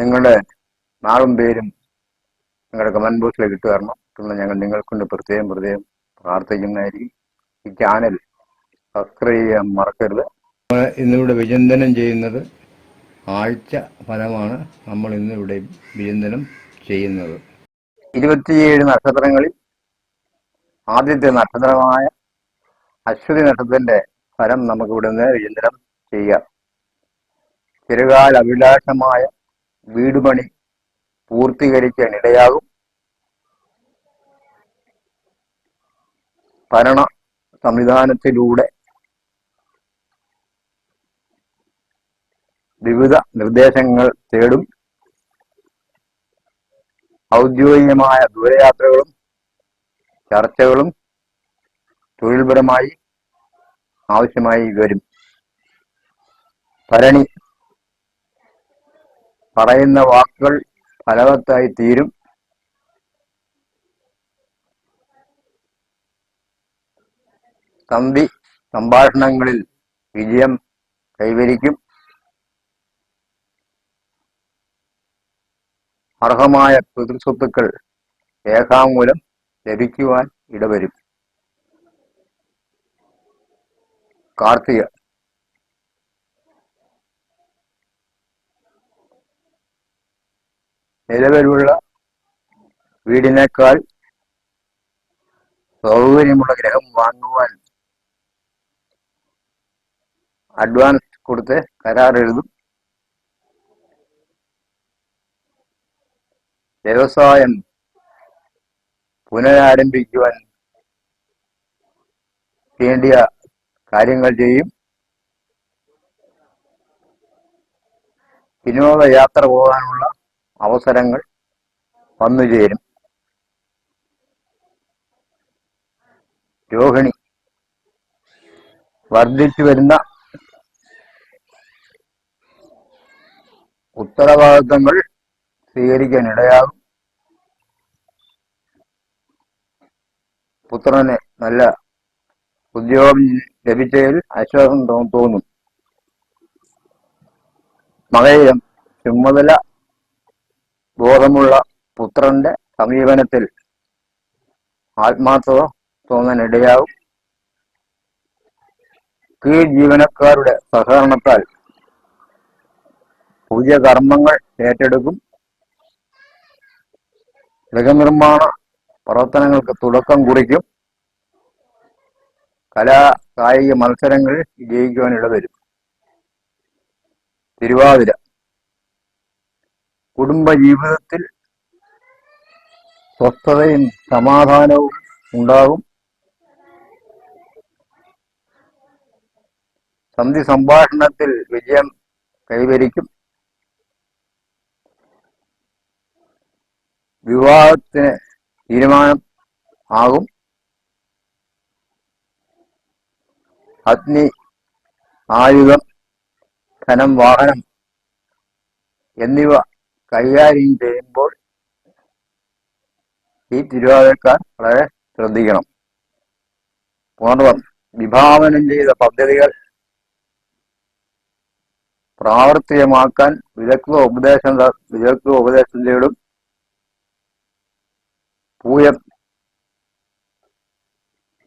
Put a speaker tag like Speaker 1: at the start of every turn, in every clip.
Speaker 1: നിങ്ങളുടെ നാളും പേരും നിങ്ങളുടെ കമന്റ് ബോക്സിലേക്ക് ഇട്ട് തരണം. തുടർന്ന് ഞങ്ങൾ നിങ്ങൾക്കൊണ്ട് പ്രത്യേകം പ്രത്യേകം പ്രാർത്ഥിക്കുന്നതായിരിക്കും. ഈ ചാനൽ സബ്സ്ക്രൈബ് ചെയ്യാൻ മറക്കരുത്. നമ്മൾ ഇന്നിവിടെ വിചിന്തനം ചെയ്യുന്നത് ആഴ്ച ഫലമാണ് നമ്മൾ ഇന്നിവിടെ വിചിന്തനം ചെയ്യുന്നത്. ഇരുപത്തിയേഴ് നക്ഷത്രങ്ങളിൽ ആദ്യത്തെ നക്ഷത്രമായ അശ്വതി നക്ഷത്രത്തിന്റെ ഫലം നമുക്ക് ഇവിടെ നിന്ന് വിചിന്തനം ചെയ്യാം. ചെറുകാല അഭിലാഷമായ വീടുപണി പൂർത്തീകരിക്കാൻ ഇടയാകും ഭരണ സംവിധാനത്തിലൂടെ വിവിധ നിർദ്ദേശങ്ങൾ തേടും. ഔദ്യോഗികമായ ദൂരയാത്രകളും ചർച്ചകളും തൊഴിൽപരമായി ആവശ്യമായി വരും. ഭരണി പറയുന്ന വാക്കുകൾ ഫലവത്തായി തീരും. തമ്പി സംഭാഷണങ്ങളിൽ വിജയം കൈവരിക്കും. അർഹമായ പിതൃസ്വത്തുക്കൾ രേഖാമൂലം ലഭിക്കുവാൻ ഇടവരും. കാർത്തിക നിലവിലുള്ള വീടിനേക്കാൾ സൗകര്യമുള്ള ഗ്രഹം വാങ്ങുവാൻ അഡ്വാൻസ് കൊടുത്ത് കരാർ എഴുതും. വ്യവസായം പുനരാരംഭിക്കുവാൻ വേണ്ടിയ കാര്യങ്ങൾ ചെയ്യും. വിനോദയാത്ര പോകാനുള്ള അവസരങ്ങൾ വന്നു ചേരും. രോഹിണി വർദ്ധിച്ചു വരുന്ന ഉത്തരവാദിത്തങ്ങൾ സ്വീകരിക്കാൻ ഇടയാകും. പുത്രന് നല്ല ഉദ്യോഗം ലഭിച്ചതിൽ ആശ്വാസം തോന്നും. മകയിലും ചുമതല ബോധമുള്ള പുത്രന്റെ സമീപനത്തിൽ ആത്മാർത്ഥത തോന്നാൻ ഇടയാവും കീഴ് ജീവനക്കാരുടെ സഹകരണത്താൽ പുതിയ കർമ്മങ്ങൾ ഏറ്റെടുക്കും. ഗൃഹനിർമ്മാണ പ്രവർത്തനങ്ങൾക്ക് തുടക്കം കുറിക്കും. കലാ കായിക മത്സരങ്ങളിൽ വിജയിക്കുവാൻ വരും. തിരുവാതിര കുടുംബ ജീവിതത്തിൽ സ്വസ്ഥതയും സമാധാനവും ഉണ്ടാകും. സന്ധി സംഭാഷണത്തിൽ വിജയം കൈവരിക്കും. വിവാഹത്തിന് തീരുമാനം ആകും. അഗ്നി ആയുധം ധനം വാഹനം എന്നിവ കൈകാര്യം ചെയ്യുമ്പോൾ ഈ തിരുവാതിരക്കാർ വളരെ ശ്രദ്ധിക്കണം. പുണർവം വിഭാവനം ചെയ്ത പദ്ധതികൾ പ്രാവർത്തികമാക്കാൻ വിദഗ്ധ ഉപദേശം വിദഗ്ധ ഉപദേശം ചെയ്യും പൂയ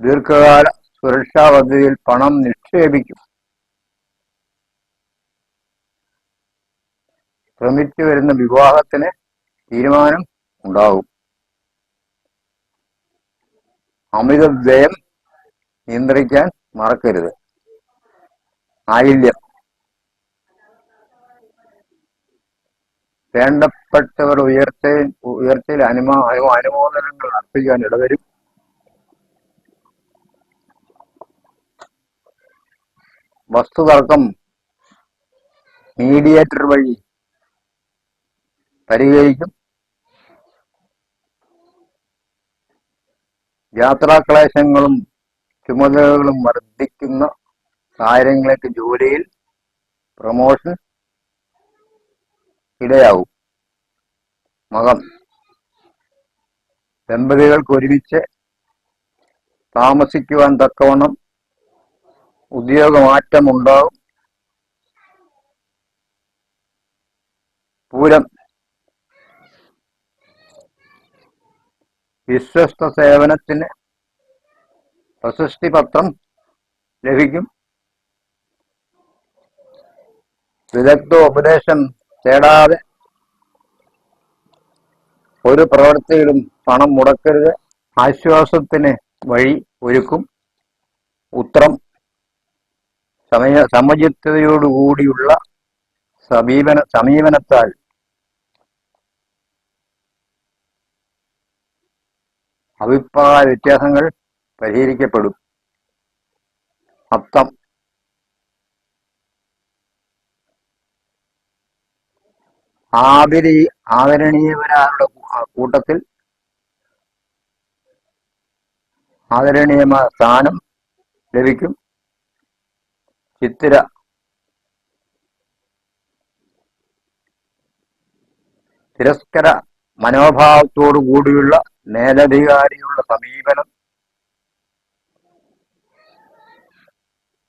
Speaker 1: ദീർഘകാല സുരക്ഷാ പദ്ധതിയിൽ പണം നിക്ഷേപിക്കും. ശ്രമിച്ചു വരുന്ന വിവാഹത്തിന് തീരുമാനം ഉണ്ടാകും അമിത വ്യയം നിയന്ത്രിക്കാൻ മറക്കരുത്. ആയില്യം. വേണ്ടപ്പെട്ടവർ ഉയർച്ചയിൽ ഉയർച്ചയിൽ അനുമോ അനുമോദനങ്ങൾ അർപ്പിക്കാൻ ഇടവരും. വസ്തുതർക്കം മീഡിയേറ്റർ വഴി പരിഹരിക്കും. യാത്രാക്ലേശങ്ങളും ചുമതലകളും വർദ്ധിക്കുന്ന കാര്യങ്ങൾക്ക് ജോലിയിൽ പ്രമോഷൻ ഇടയാവും. മകം. ദമ്പതികൾക്ക് ഒരുമിച്ച് താമസിക്കുവാൻ തക്കവണ്ണം ഉദ്യോഗമാറ്റം ഉണ്ടാവും പൂരം വിശ്വസ്ത സേവനത്തിന് പ്രശസ്തി പത്രം ലഭിക്കും. വിദഗ്ധ ഉപദേശം തേടാതെ ഒരു പ്രവൃത്തിയിലും പണം മുടക്കരുത്. ആശ്വാസത്തിന് വഴി ഒരുക്കും. ഉത്രം സമയ സമചിത്തതയോടുകൂടിയുള്ള സമീപന സമീപനത്താൽ അഭിപ്രായ വ്യത്യാസങ്ങൾ പരിഹരിക്കപ്പെടും. അർത്ഥം. ആദരി ആദരണീയവരാരുടെ കൂട്ടത്തിൽ ആദരണീയമായ സ്ഥാനം ലഭിക്കും. ചിത്തിര. തിരസ്കര മനോഭാവത്തോടു കൂടിയുള്ള മേലധികാരിയുള്ള സമീപനം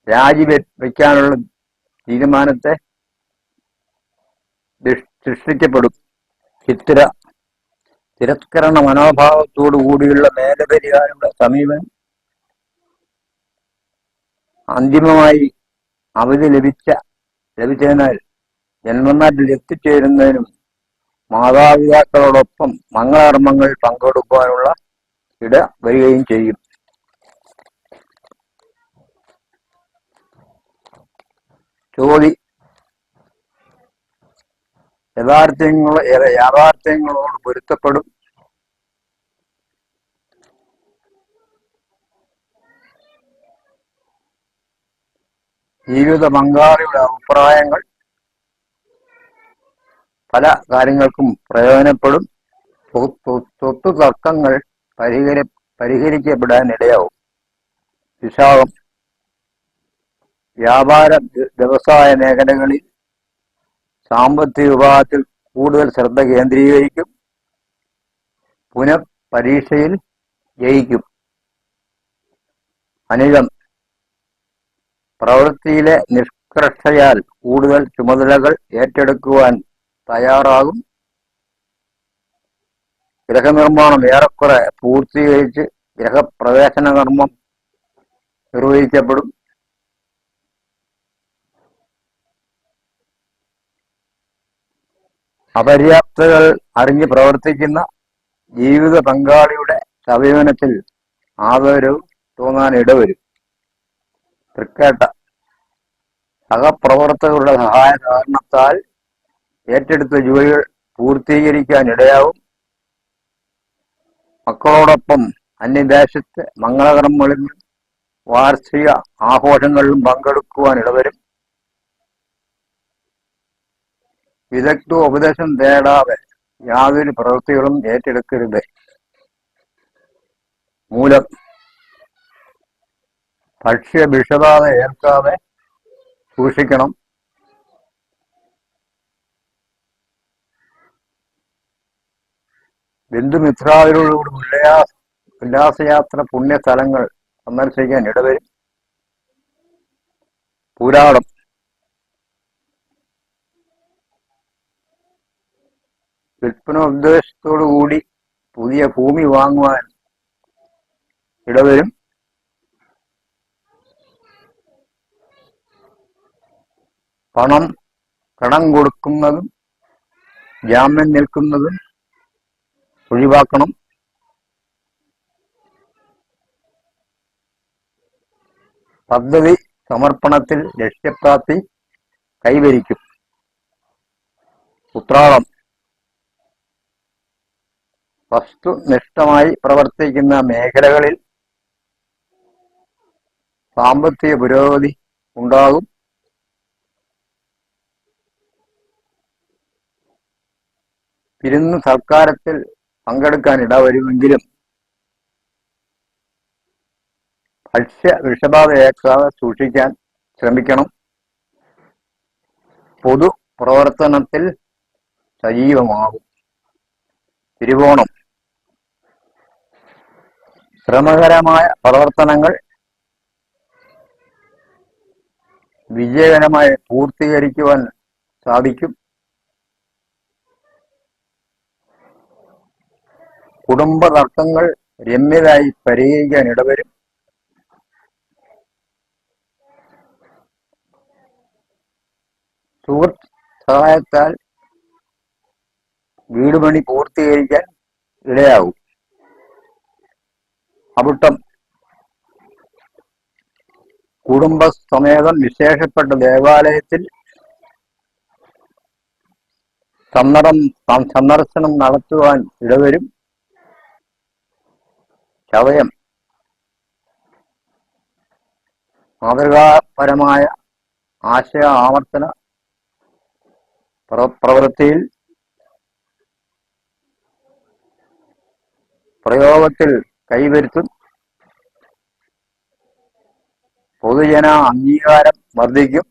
Speaker 1: രാജിവെക്കാനുള്ള തീരുമാനത്തെ സൃഷ്ടിക്കപ്പെടും ചിത്തിര തിരസ്കരണ മനോഭാവത്തോടു കൂടിയുള്ള മേലധികാരിയുടെ സമീപനം അന്തിമമായി അവധി ലഭിച്ച ലഭിച്ചതിനാൽ ജന്മനാട്ടിൽ എത്തിച്ചേരുന്നതിനും മാതാപിതാക്കളോടൊപ്പം മംഗളകർമ്മങ്ങൾ പങ്കെടുക്കുവാനുള്ള ഇട വരികയും ചെയ്യും. ചോതി യഥാർത്ഥങ്ങൾ യാഥാർത്ഥ്യങ്ങളോട് പൊരുത്തപ്പെടും. ജീവിത പങ്കാളിയുടെ അഭിപ്രായങ്ങൾ പല കാര്യങ്ങൾക്കും പ്രയോജനപ്പെടും. സ്വ- സ്വ- സ്വത്ത് തർക്കങ്ങൾ പരിഹരി പരിഹരിക്കപ്പെടാൻ ഇടയാവും വിശാഖം. വ്യാപാര വ്യവസായ മേഖലകളിൽ സാമ്പത്തിക വിഭാഗത്തിൽ കൂടുതൽ ശ്രദ്ധ കേന്ദ്രീകരിക്കും. പുനഃപരീക്ഷയിൽ ജയിക്കും. അനിഴം. പ്രവൃത്തിയിലെ നിഷ്കർഷയാൽ കൂടുതൽ ചുമതലകൾ ഏറ്റെടുക്കുവാൻ തയ്യാറാകും. ഗൃഹനിർമ്മാണം ഏറെക്കുറെ പൂർത്തീകരിച്ച് ഗൃഹപ്രവേശന കർമ്മം നിർവഹിക്കപ്പെടും. അപര്യാപ്തകൾ അറിഞ്ഞ് പ്രവർത്തിക്കുന്ന ജീവിത പങ്കാളിയുടെ സമീപനത്തിൽ ആദരവ് തോന്നാൻ ഇടവരും. തൃക്കേട്ട സഹപ്രവർത്തകരുടെ സഹായ കാരണത്താൽ ഏറ്റെടുത്ത ജോലികൾ പൂർത്തീകരിക്കാൻ ഇടയാവും മക്കളോടൊപ്പം അന്യദേശത്ത് മംഗളകർമ്മങ്ങളിലും വാർഷിക ആഘോഷങ്ങളിലും പങ്കെടുക്കുവാൻ ഇടവരും വിദഗ്ധ ഉപദേശം തേടാതെ യാതൊരു പ്രവൃത്തികളും ഏറ്റെടുക്കരുത്. മൂലം ഭക്ഷ്യ വിഷബാധ ഏൽക്കാതെ സൂക്ഷിക്കണം. ബന്ധുമിത്രാദികളോട് ഉല്ലാസ ഉല്ലാസയാത്ര പുണ്യസ്ഥലങ്ങൾ സന്ദർശിക്കാൻ ഇടവരും. പുരാണം വിൽപ്പന ഉദ്ദേശത്തോടു കൂടി പുതിയ ഭൂമി വാങ്ങുവാൻ ഇടവരും. പണം കടം കൊടുക്കുന്നതും ജാമ്യം നിൽക്കുന്നതും ഒഴിവാക്കണം. പദ്ധതി സമർപ്പണത്തിൽ ലക്ഷ്യപ്രാപ്തി കൈവരിക്കും. ഉത്രാളം. വസ്തുനിഷ്ഠമായി പ്രവർത്തിക്കുന്ന മേഖലകളിൽ സാമ്പത്തിക പുരോഗതി ഉണ്ടാകും. വിരുന്ന് സൽക്കാരത്തിൽ പങ്കെടുക്കാൻ ഇടവരുമെങ്കിലും ഭക്ഷ്യ വിഷബാധ ഏൽക്കാതെ സൂക്ഷിക്കാൻ ശ്രമിക്കണം. പൊതു പ്രവർത്തനത്തിൽ സജീവമാകും. തിരുവോണം. ശ്രമകരമായ പ്രവർത്തനങ്ങൾ വിജയകരമായി പൂർത്തീകരിക്കുവാൻ സാധിക്കും. കുടുംബ തർക്കങ്ങൾ രമ്യരായി പരിഹരിക്കാൻ ഇടവരും. സുഹൃത്ത് സഹായത്താൽ വീട് പണി പൂർത്തീകരിക്കാൻ ഇടയാകും. അവിട്ടം കുടുംബസമേതം വിശേഷപ്പെട്ട ദേവാലയത്തിൽ സന്ദർം സന്ദർശനം നടത്തുവാൻ ഇടവരും. ചതയം മാതൃകാപരമായ ആശയ ആവർത്തന പ്ര- പ്രവൃത്തിയിൽ പ്രയോഗത്തിൽ കൈവരുത്തും. പൊതുജന അംഗീകാരം വർദ്ധിക്കും.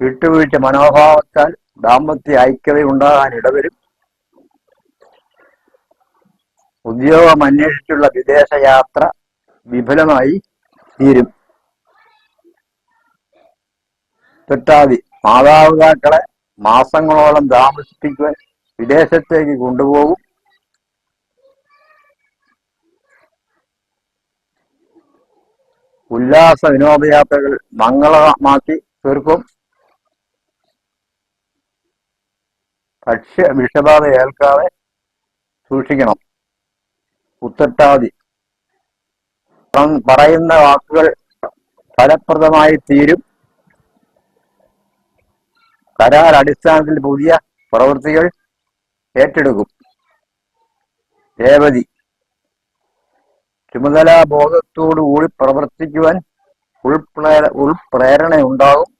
Speaker 1: വിട്ടുവീഴ്ച മനോഭാവത്താൽ ദാമ്പത്യ ഐക്യത ഉണ്ടാകാൻ ഇടവരും. ഉദ്യോഗം അന്വേഷിച്ചുള്ള വിദേശയാത്ര വിഫലമായി തീരും. തൊട്ടാതി മാതാപിതാക്കളെ മാസങ്ങളോളം താമസിപ്പിക്കുവാൻ വിദേശത്തേക്ക് കൊണ്ടുപോകും. ഉല്ലാസ വിനോദയാത്രകൾ മംഗളമാക്കി തീർക്കും. ഭക്ഷ്യ വിഷബാധ ഏൽക്കാതെ സൂക്ഷിക്കണം. ഉത്തട്ടാതി താൻ പറയുന്ന വാക്കുകൾ ഫലപ്രദമായി തീരും. കരാർ അടിസ്ഥാനത്തിൽ പുതിയ പ്രവൃത്തികൾ ഏറ്റെടുക്കും. രേവതി. ചുമതലാ ബോധത്തോടുകൂടി പ്രവർത്തിക്കുവാൻ ഉൾപ്രേര ഉൾപ്രേരണ ഉണ്ടാകും